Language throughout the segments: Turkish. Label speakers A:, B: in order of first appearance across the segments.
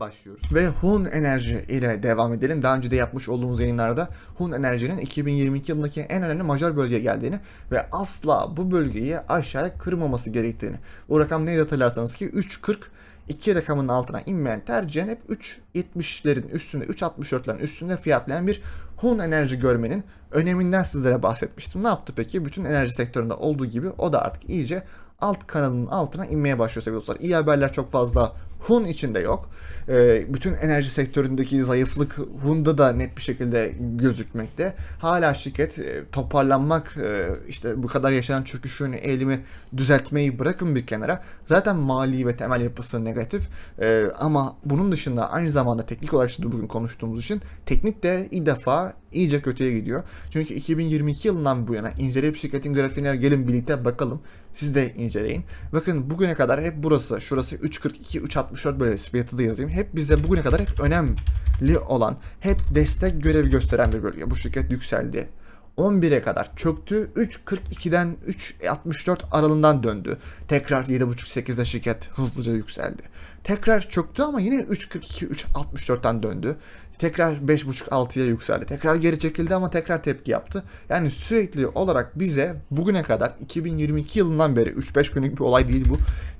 A: başlıyoruz. Ve Hun Enerji ile devam edelim. Daha önce de yapmış olduğumuz yayınlarda Hun Enerji'nin 2022 yılındaki en önemli majör bölgeye geldiğini ve asla bu bölgeyi aşağıya kırmaması gerektiğini. Bu rakam neydi hatırlarsanız ki 3.40 2 rakamının altına inmeyen tercihen hep 3.70'lerin üstünde, 3.64'lerin üstünde fiyatlayan bir Hun Enerji görmenin öneminden sizlere bahsetmiştim. Ne yaptı peki? Bütün enerji sektöründe olduğu gibi o da artık iyice alt kanalının altına inmeye başlıyor sevgili dostlar. İyi haberler çok fazla Hun içinde yok. Ee, bütün enerji sektöründeki zayıflık Hun'da da net bir şekilde gözükmekte. Hala şirket e, toparlanmak, e, işte bu kadar yaşanan çöküşün eğilimi düzeltmeyi bırakın bir kenara. Zaten mali ve temel yapısı negatif. E, ama bunun dışında aynı zamanda teknik olarak şimdi bugün konuştuğumuz için teknik de ilk defa iyice kötüye gidiyor. Çünkü 2022 yılından bu yana inceleyip şirketin grafiğine gelin birlikte bakalım. Siz de inceleyin. Bakın bugüne kadar hep burası, şurası 3.42, 3.64 böyle fiyatı da yazayım. Hep bize bugüne kadar hep önemli olan, hep destek görevi gösteren bir bölge. Bu şirket yükseldi. 11'e kadar çöktü. 3.42'den 3.64 aralığından döndü. Tekrar 7.5-8'de şirket hızlıca yükseldi. Tekrar çöktü ama yine 3.42-3.64'ten döndü. Tekrar 5.5-6'ya yükseldi. Tekrar geri çekildi ama tekrar tepki yaptı. Yani sürekli olarak bize bugüne kadar 2022 yılından beri 3-5 günlük bir olay değil bu.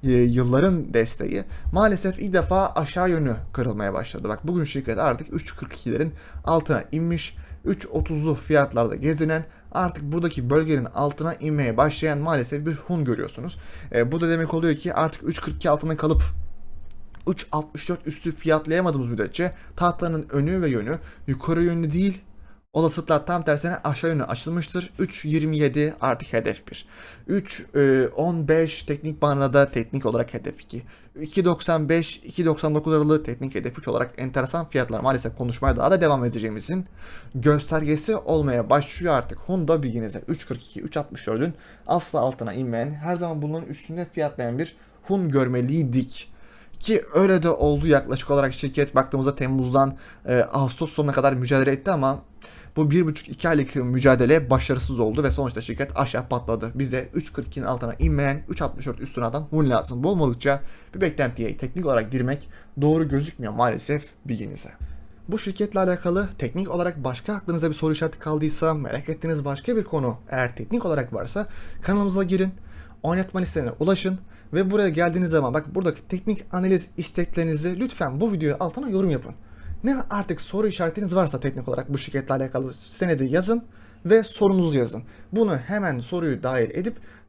A: e, yılların desteği maalesef ilk defa aşağı yönü kırılmaya başladı. Bak bugün şirket artık 3.42'lerin altına inmiş. 3.30'lu fiyatlarda gezinen artık buradaki bölgenin altına inmeye başlayan maalesef bir hun görüyorsunuz. E, bu da demek oluyor ki artık 3.42 altına kalıp 3.64 üstü fiyatlayamadığımız müddetçe tahtanın önü ve yönü yukarı yönlü değil Olasılıklar tam tersine aşağı yönlü açılmıştır. 3.27 artık hedef 1. 3.15 teknik banrada teknik olarak hedef 2. 2.95 2.99 aralığı teknik hedef 3 olarak enteresan fiyatlar maalesef konuşmaya daha da devam edeceğimizin göstergesi olmaya başlıyor artık. Honda bilginize 3.42 3.64'ün asla altına inmeyen her zaman bunların üstünde fiyatlayan bir Hun görmeliydik. Ki öyle de oldu yaklaşık olarak şirket baktığımızda Temmuz'dan e, Ağustos sonuna kadar mücadele etti ama bu bir buçuk iki aylık mücadele başarısız oldu ve sonuçta şirket aşağı patladı. Bize 3.42'nin altına inmeyen 3.64 üstüne atan hun lazım. Bu olmadıkça bir beklentiye teknik olarak girmek doğru gözükmüyor maalesef bilginize. Bu şirketle alakalı teknik olarak başka aklınıza bir soru işareti kaldıysa, merak ettiğiniz başka bir konu eğer teknik olarak varsa kanalımıza girin, oynatma listelerine ulaşın ve buraya geldiğiniz zaman bak buradaki teknik analiz isteklerinizi lütfen bu videoya altına yorum yapın. Ne artık soru işaretiniz varsa teknik olarak bu şirketle alakalı senedi yazın ve sorunuzu yazın. Bunu hemen soruyu dahil edip